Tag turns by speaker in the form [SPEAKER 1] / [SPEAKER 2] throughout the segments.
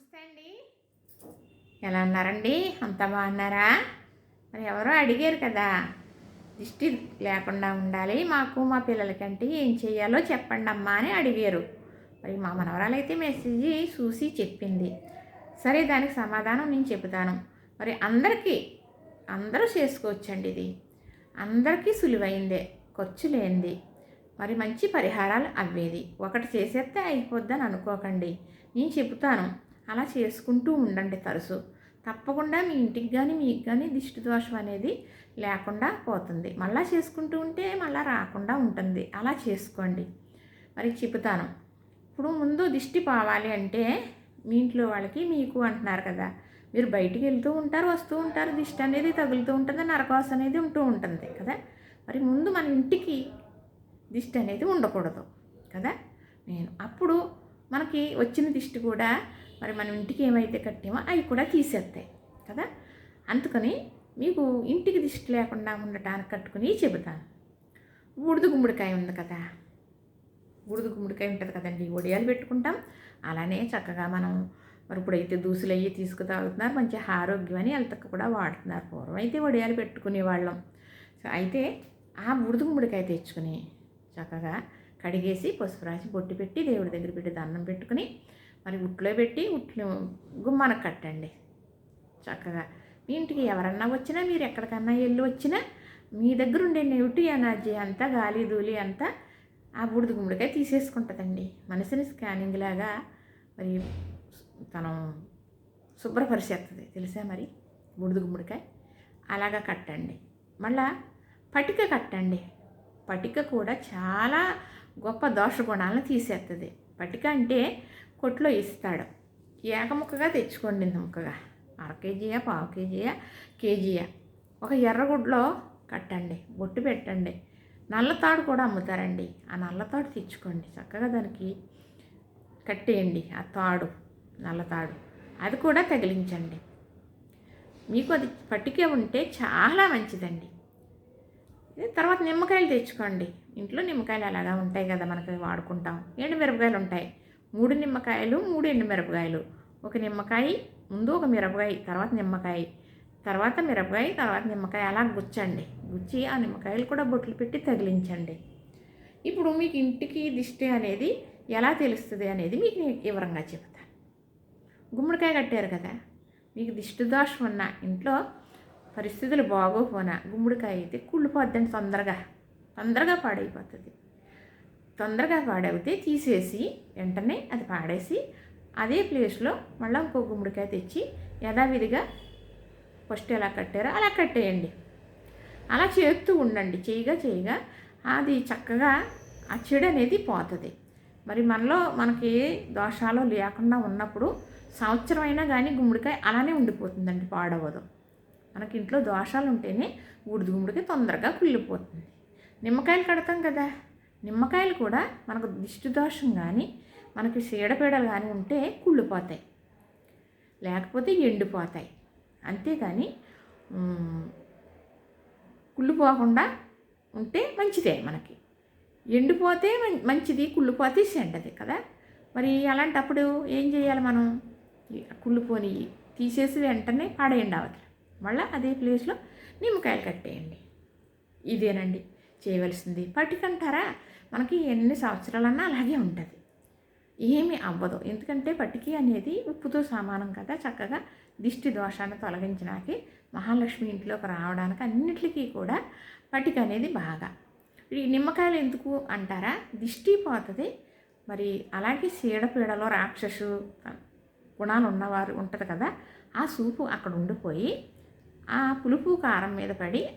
[SPEAKER 1] నమస్తే అండి. ఎలా ఉన్నారండి? అంతా బాగున్నారా? మరి ఎవరో అడిగారు కదా. దిష్టి లేకుండా ఉండాలి. మాకు మా పిల్లలకంటే ఏం చేయాలో చెప్పండి అమ్మా అని అడిగారు. మరి మా మనవరాలు అయితే మెసేజ్ చూసి చెప్పింది. సరే దానికి సమాధానం నేను చెబుతాను. మరి అందరికీ అందరూ చేసుకోవచ్చండి ఇది. అందరికీ సులువైందే ఖర్చు లేనిది. మరి మంచి పరిహారాలు అవ్వేది. ఒకటి చేసేస్తే అయిపోద్దని అనుకోకండి. నేను చెబుతాను. అలా చేసుకుంటూ ఉండండి తరచు. తప్పకుండా మీ ఇంటికి కానీ మీకు కానీ దిష్టి దోషం అనేది లేకుండా పోతుంది. మళ్ళా చేసుకుంటూ ఉంటే మళ్ళీ రాకుండా ఉంటుంది. అలా చేసుకోండి. మరి చెబుతాను. ఇప్పుడు ముందు దిష్టి పోవాలి అంటే మీ ఇంట్లో వాళ్ళకి మీకు అంటున్నారు కదా. మీరు బయటికి వెళ్తూ ఉంటారు వస్తూ ఉంటారు. దిష్టి అనేది తగులుతూ ఉంటుంది నరకోస అనేది ఉంటూ ఉంటుంది కదా. మరి ముందు మన ఇంటికి దిష్టి అనేది ఉండకూడదు కదా. నేను అప్పుడు మనకి వచ్చిన దిష్టి కూడా మరి మనం ఇంటికి ఏమైతే కట్టామో అవి కూడా తీసేస్తాయి కదా? అందుకని మీకు ఇంటికి దిష్టి లేకుండా ఉండటానికి కట్టుకుని చెబుతాను. బూడిద గుమ్మడికాయ ఉంది కదా? బూడిద గుమ్మడికాయ ఉంటుంది కదండి ఒడియాలు పెట్టుకుంటాం. అలానే చక్కగా మనం మరి ఇప్పుడైతే దూసులు అయ్యి తీసుకు తాగుతున్నారు మంచి ఆరోగ్యం అని హెల్త్కి కూడా వాడుతున్నారు. పూర్వం అయితే వడియాలు పెట్టుకునే వాళ్ళం. సో అయితే ఆ బుడిద గుమ్మడికాయ తెచ్చుకుని చక్కగా కడిగేసి పసుపు రాసి బొట్టు పెట్టి దేవుడి దగ్గర పెట్టి దండం పెట్టుకుని మరి ఉట్లో పెట్టి ఉట్లు గుమ్మానికి కట్టండి. చక్కగా. మీ ఇంటికి ఎవరన్నా వచ్చినా మీరు ఎక్కడికన్నా వెళ్ళి వచ్చినా మీ దగ్గర ఉండే నెగిటివ్ ఎనర్జీ అంతా గాలి ధూళి అంతా ఆ బూడిద గుమ్మడికాయ తీసేసుకుంటుందండి. మనిషిని స్కానింగ్ లాగా మరి తను శుభ్రపరిచేస్తుంది తెలుసా మరి? బూడిద గుమ్మడికాయ అలాగా కట్టండి. మళ్ళా పటిక కట్టండి. పటిక కూడా చాలా గొప్ప దోష గుణాలను తీసేస్తుంది పటిక అంటే కొట్లో ఇస్తాడు. ఏకముక్కగా తెచ్చుకోండి ఇంత ముక్కగా అర కేజీయా పావు కేజీయా కేజీయా. ఒక ఎర్రగుడ్లో కట్టండి బొట్టు పెట్టండి. నల్లతాడు కూడా అమ్ముతారండి. ఆ నల్లతాడు తెచ్చుకోండి. చక్కగా దానికి కట్టేయండి ఆ తాడు నల్లతాడు అది కూడా తగిలించండి. మీకు అది పట్టికే ఉంటే చాలా మంచిదండి. తర్వాత నిమ్మకాయలు తెచ్చుకోండి. ఇంట్లో నిమ్మకాయలు అలాగా ఉంటాయి కదా మనకి వాడుకుంటాం. ఎండుమిరపకాయలు ఉంటాయి. మూడు నిమ్మకాయలు మూడు ఎండు మిరపకాయలు. ఒక నిమ్మకాయ ముందు ఒక మిరపకాయ తర్వాత నిమ్మకాయ. తర్వాత మిరపకాయ తర్వాత నిమ్మకాయ. అలా గుచ్చండి. గుచ్చి ఆ నిమ్మకాయలు కూడా బొట్లు పెట్టి తగిలించండి. ఇప్పుడు మీకు ఇంటికి దిష్టి అనేది ఎలా తెలుస్తుంది అనేది మీకు నేను వివరంగా చెబుతాను గుమ్మడికాయ కట్టారు కదా. మీకు దిష్టి దోషం ఉన్న ఇంట్లో పరిస్థితులు బాగోపోనా గుమ్మడికాయ అయితే కుళ్ళిపోద్దండి తొందరగా. తొందరగా పాడైపోతుంది. తొందరగా పాడైతే తీసేసి వెంటనే అది పాడేసి అదే ప్లేస్లో మళ్ళీ ఇంకో గుమ్మడికాయ తెచ్చి యథావిధిగా ఫస్ట్ ఎలా కట్టారో అలా కట్టేయండి. అలా చేస్తూ ఉండండి. చేయగా చేయగా అది చక్కగా ఆ చెడు అనేది పోతుంది. మరి మనలో మనకి దోషాలు లేకుండా ఉన్నప్పుడు సంవత్సరం అయినా కానీ గుమ్మడికాయ అలానే ఉండిపోతుందండి పాడవదు. మనకి ఇంట్లో దోషాలు ఉంటేనే ఊడిది గుమ్మడికాయ తొందరగా కుళ్ళిపోతుంది. నిమ్మకాయలు కడతాం కదా. నిమ్మకాయలు కూడా మనకు దిష్టిదోషం కానీ మనకి చీడపీడలు కానీ ఉంటే కుళ్ళిపోతాయి. లేకపోతే ఎండిపోతాయి. అంతేగాని కుళ్ళిపోకుండా ఉంటే మంచిదే మనకి. ఎండిపోతే మంచిది కుళ్ళిపోతే చెడ్డది కదా. మరి అలాంటప్పుడు ఏం చేయాలి మనం? కుళ్ళిపోని తీసేసి వెంటనే పాడేయండి అవతల. మళ్ళీ అదే ప్లేస్లో నిమ్మకాయలు కట్టేయండి. ఇదేనండి. చేయవలసింది. పట్టికంటారా? మనకి ఎన్ని సంవత్సరాలన్నా అలాగే ఉంటుంది. ఏమీ అవ్వదు. ఎందుకంటే పట్టికి అనేది ఉప్పుతో సమానం కదా. చక్కగా దిష్టి దోషాన్ని తొలగించడానికి మహాలక్ష్మి ఇంట్లోకి రావడానికి అన్నిటికీ కూడా పట్టిక అనేది బాగా. ఈ నిమ్మకాయలు ఎందుకు అంటారా? దిష్టి పోతుంది. మరి అలాగే చీడపీడలో రాక్షసు గుణాలు ఉన్నవారు ఉంటుంది కదా. ఆ సూపు అక్కడ ఉండిపోయి ఆ పులుపు కారం మీద పడి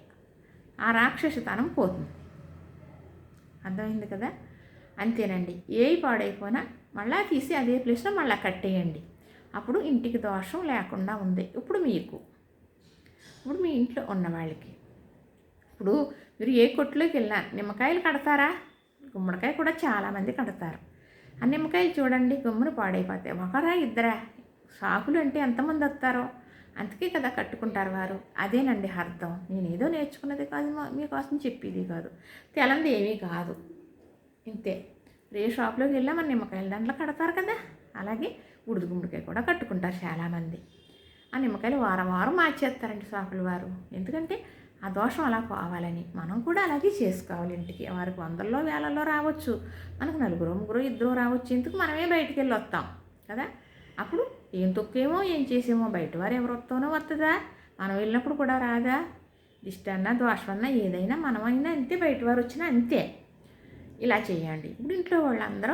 [SPEAKER 1] ఆ రాక్షసతనం పోతుంది. అర్థమైంది కదా? అంతేనండి. ఏ పాడైపోయినా మళ్ళా తీసి అదే ప్లేస్లో మళ్ళీ కట్టేయండి. అప్పుడు ఇంటికి దోషం లేకుండా ఉంది. ఇప్పుడు మీకు. ఇప్పుడు మీ ఇంట్లో ఉన్న వాళ్ళకి. ఇప్పుడు మీరు ఏ కొట్టులోకి వెళ్ళినా నిమ్మకాయలు కడతారా? గుమ్మడికాయ కూడా చాలామంది కడతారు. ఆ నిమ్మకాయలు చూడండి గుమ్మను పాడైపోతాయి. ఒకరా ఇద్దరా? సాకులు అంటే ఎంతమంది వస్తారో? అందుకే కదా కట్టుకుంటారు వారు. అదేనండి అర్థం. నేనేదో నేర్చుకున్నది కాదు మీకోసం చెప్పేది కాదు. తెలంది ఏమీ కాదు. ఇంతే. రే షాప్లోకి వెళ్ళా మన నిమ్మకాయల దాంట్లో కడతారు కదా. అలాగే ఉడుదు గుమ్మడికాయ కూడా కట్టుకుంటారు చాలామంది. ఆ నిమ్మకాయలు వారం వారం మార్చేస్తారండి షాపులు వారు. ఎందుకంటే ఆ దోషం అలా పోవాలని మనం కూడా అలాగే చేసుకోవాలి ఇంటికి. వారికి వందల్లో వేలల్లో రావచ్చు. మనకు నలుగురు ముగ్గురు ఇద్దరు రావచ్చు. ఎందుకు మనమే బయటికి వెళ్ళి వస్తాం కదా? అప్పుడు ఏం తొక్కేమో ఏం చేసేమో? బయట వారు ఎవరు వస్తుందా మనం వెళ్ళినప్పుడు కూడా రాదా? దిష్టి అన్నా ఏదైనా మనమైనా అంతే బయట వారు వచ్చినా అంతే. ఇలా చేయండి. ఇప్పుడు ఇంట్లో వాళ్ళందరూ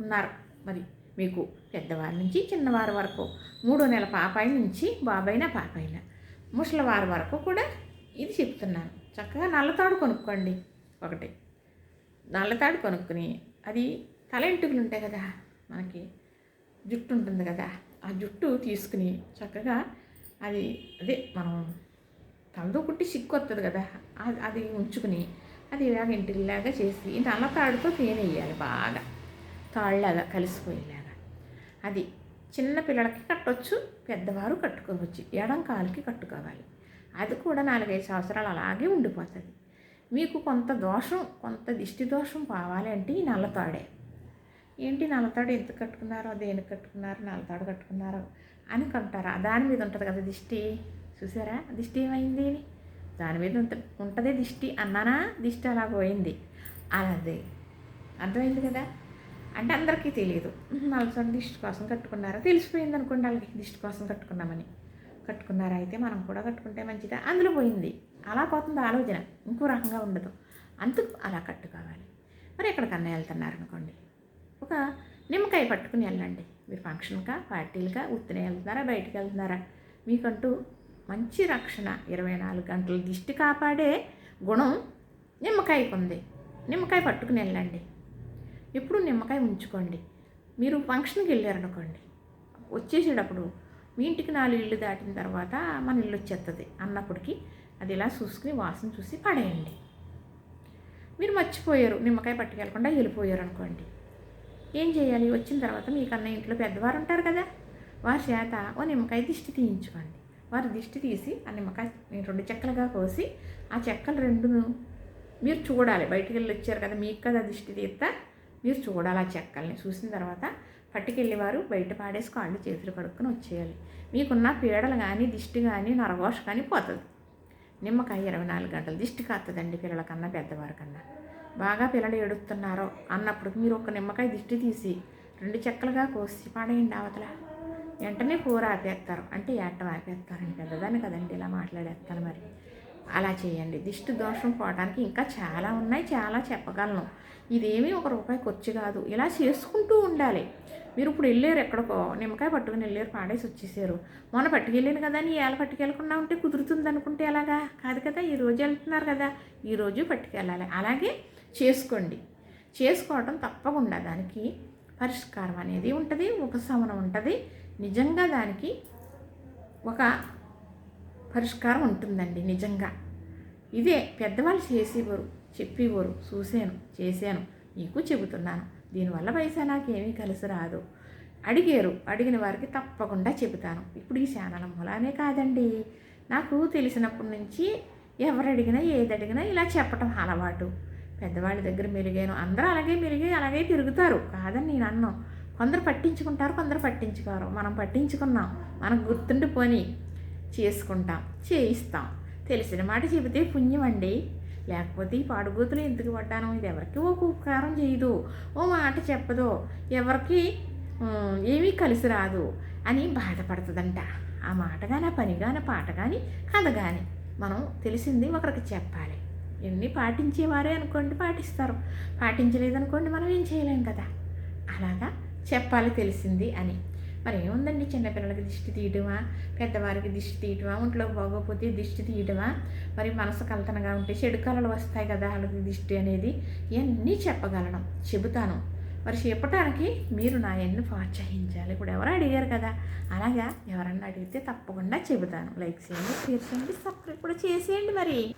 [SPEAKER 1] ఉన్నారు. మరి మీకు పెద్దవారి నుంచి చిన్నవారి వరకు మూడో నెల పాపాయి నుంచి బాబాయినా పాపాయినా ముసలివారి వరకు కూడా ఇది చెప్తున్నాను. చక్కగా నల్లతాడు కొనుక్కోండి. ఒకటి. నల్లతాడు కొనుక్కుని అది తల ఎంటుకలు ఉంటాయి కదా మనకి జుట్టు ఉంటుంది కదా ఆ జుట్టు తీసుకుని చక్కగా అది అదే మనం తలతో కుట్టి సిక్కు వస్తుంది కదా అది అది ఉంచుకుని అది ఇలాగ ఇంటిలాగా చేసి ఈ నల్ల తాడుతో తేనెయ్యాలి బాగా. తాళ్ళలాగా కలిసిపోయేలాగా. అది చిన్న పిల్లలకి కట్టొచ్చు పెద్దవారు కట్టుకోవచ్చు ఎడం కాలుకి కట్టుకోవాలి. అది కూడా నాలుగైదు సంవత్సరాలు అలాగే ఉండిపోతుంది. మీకు కొంత దోషం కొంత దిష్టి దోషం పోవాలి అంటే ఈ నల్లతాడే. ఏంటి నల్లతాడు ఎందుకు కట్టుకున్నారో? దేనికి కట్టుకున్నారు? నల్లతాడు కట్టుకున్నారో అని కొంటారు. దాని మీద ఉంటుంది కదా దిష్టి. చూసారా? దిష్టి ఏమైంది దాని మీద ఉంట ఉంటుంది దిష్టి అన్నానా? దిష్టి అలా పోయింది. అలాదే అర్థమైంది కదా? అంటే అందరికీ తెలియదు నల్లతాడు దిష్టి కోసం కట్టుకున్నారా? తెలిసిపోయింది అనుకోండి వాళ్ళకి. దిష్టి కోసం కట్టుకున్నామని. కట్టుకున్నారా అయితే మనం కూడా కట్టుకుంటే మంచిదా? అందులో పోయింది. అలా పోతుంది ఆలోచన. ఇంకో రకంగా ఉండదు. అందుకు అలా కట్టుకోవాలి. మరి ఎక్కడికన్నా వెళ్తున్నారు అనుకోండి. ఒక నిమ్మకాయ పట్టుకుని వెళ్ళండి. మీరు ఫంక్షన్కా పార్టీలుగా ఉత్తినే వెళ్తున్నారా బయటికి వెళ్తున్నారా? మీకంటూ మంచి రక్షణ. ఇరవై నాలుగు గంటలు దిష్టి కాపాడే గుణం నిమ్మకాయకు ఉంది నిమ్మకాయ పట్టుకుని వెళ్ళండి. ఎప్పుడు నిమ్మకాయ ఉంచుకోండి. మీరు ఫంక్షన్కి వెళ్ళారనుకోండి. వచ్చేసేటప్పుడు మీ ఇంటికి నాలుగు ఇల్లు దాటిన తర్వాత మన ఇల్లు వచ్చేస్తుంది అన్నప్పటికీ అది ఇలా చూసుకుని వాసన చూసి పడేయండి. మీరు మర్చిపోయారు. నిమ్మకాయ పట్టుకెళ్ళకుండా వెళ్ళిపోయారు అనుకోండి ఏం చేయాలి? వచ్చిన తర్వాత మీకన్నా ఇంట్లో పెద్దవారు ఉంటారు కదా. వారి చేత ఓ నిమ్మకాయ దిష్టి తీయించుకోండి. వారు దిష్టి తీసి ఆ నిమ్మకాయ రెండు చెక్కలుగా కోసి ఆ చెక్కలు రెండును మీరు చూడాలి. బయటికి వెళ్ళి వచ్చారు కదా మీకు కదా దిష్టి తీస్తా. మీరు చూడాలి ఆ చెక్కల్ని. చూసిన తర్వాత పట్టుకెళ్ళేవారు బయట పాడేసి కాళ్ళు చేతులు కడుక్కొని వచ్చేయాలి. మీకున్న పీడలు కానీ దిష్టి కానీ నరఘోష కానీ పోతుంది. నిమ్మకాయ ఇరవై నాలుగు గంటలు దిష్టి కాస్తుందండి పిల్లల కన్నా పెద్దవారి కన్నా. బాగా పిల్లలు ఏడుస్తున్నారో అన్నప్పుడు మీరు ఒక నిమ్మకాయ దిష్టి తీసి రెండు చెక్కలుగా కోసి పాడేయండి అవతల. వెంటనే కూర ఆపేస్తారు. అంటే ఏటం ఆపేస్తారండి. పెద్దదాన్ని కదండి ఇలా మాట్లాడేస్తాను మరి. అలా చేయండి. దిష్టి దోషం పోవడానికి ఇంకా చాలా ఉన్నాయి. చాలా చెప్పగలను. ఇదేమీ ఒక రూపాయి ఖర్చు కాదు. ఇలా చేసుకుంటూ ఉండాలి. మీరు ఇప్పుడు వెళ్ళారు ఎక్కడికో నిమ్మకాయ పట్టుకుని వెళ్ళారు పాడేసి వచ్చేసారు. మొన్న పట్టుకెళ్ళాను కదా అని ఏళ్ళ పట్టుకెళ్ళకుండా ఉంటే కుదురుతుంది అనుకుంటే ఎలాగా? కాదు కదా ఈరోజు వెళ్తున్నారు కదా ఈరోజు పట్టుకెళ్ళాలి. అలాగే చేసుకోండి. చేసుకోవడం తప్పకుండా దానికి పరిష్కారం అనేది ఉంటుంది ఉపశమనం ఉంటుంది. నిజంగా దానికి ఒక పరిష్కారం ఉంటుందండి నిజంగా. ఇదే పెద్దవాళ్ళు చేసేవారు చెప్పేవారు చూశాను చేశాను నీకు చెబుతున్నాను. దీనివల్ల పైసా నాకేమీ కలిసి రాదు. అడిగారు అడిగిన వారికి తప్పకుండా చెబుతాను. ఇప్పుడు ఈ ఛానల్ మూలానే కాదండి. నాకు తెలిసినప్పటి నుంచి ఎవరు అడిగినా ఏది అడిగినా ఇలా చెప్పటం అలవాటు. పెద్దవాళ్ళ దగ్గర మెరుగాను అందరూ అలాగే మెరుగే అలాగే తిరుగుతారు. కాదని నేను అన్నాను కొందరు పట్టించుకుంటారు కొందరు పట్టించుకోరు. మనం పట్టించుకున్నాం. మనకు గుర్తుండిపోని చేసుకుంటాం చేయిస్తాం. తెలిసిన మాట చెబితే పుణ్యం అండి. లేకపోతే ఈ పాడుగోతులు ఎందుకు పడ్డాను ఇది ఎవరికి ఒక ఉపకారం చేయదు. ఓ మాట చెప్పదు. ఎవరికి ఏమీ కలిసి రాదు అని బాధపడుతుందంట. ఆ మాట కానీ ఆ పని కానీ పాట కానీ కథ కానీ మనం తెలిసింది ఒకరికి చెప్పాలి. ఇవన్నీ పాటించేవారే అనుకోండి పాటిస్తారు. పాటించలేదనుకోండి మనం ఏం చేయలేం కదా. అలాగా చెప్పాలి తెలిసింది అని. మరి ఏముందండి చిన్నపిల్లలకి దిష్టి తీయటమా? పెద్దవారికి దిష్టి తీయటమా? ఒంట్లో బాగోపోతే దిష్టి తీయటమా? మరి మనసు కలతనగా ఉంటే చెడు కళలు వస్తాయి కదా వాళ్ళకి దిష్టి అనేది. ఇవన్నీ చెప్పగలను. చెబుతాను. మరి చెప్పటానికి మీరు నా ఎన్ను ప్రోత్సహించాలి. ఇప్పుడు ఎవరు అడిగారు కదా. అలాగా ఎవరన్నా అడిగితే తప్పకుండా చెబుతాను. లైక్ చేయండి షేర్ చేయండి సబ్స్క్రైబ్ కూడా చేసేయండి మరి.